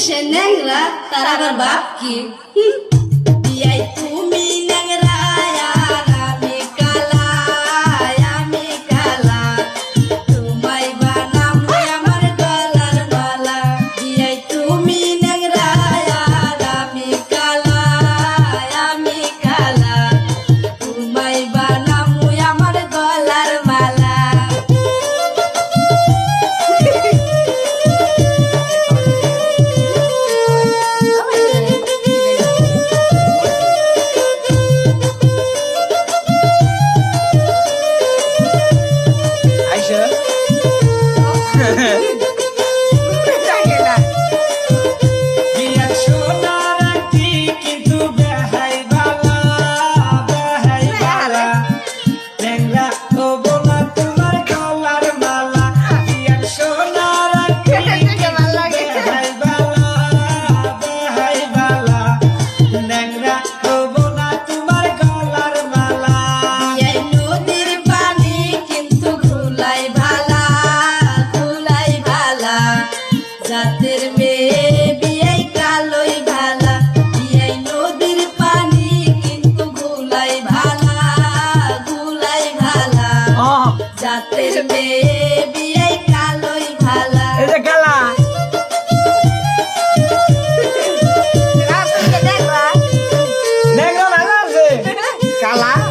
দেশে ন্যাংরা তার আবার বাপ কি Aisha? রাতের মেয়ে বিয়াই কালোই ভালা। বিয়াই নদীর পানি কিন্তু গুলাই ভালা গুলাই ভালা। জাতের মেয়ে বিয়াই কালোই ভালা। কালা। কালা?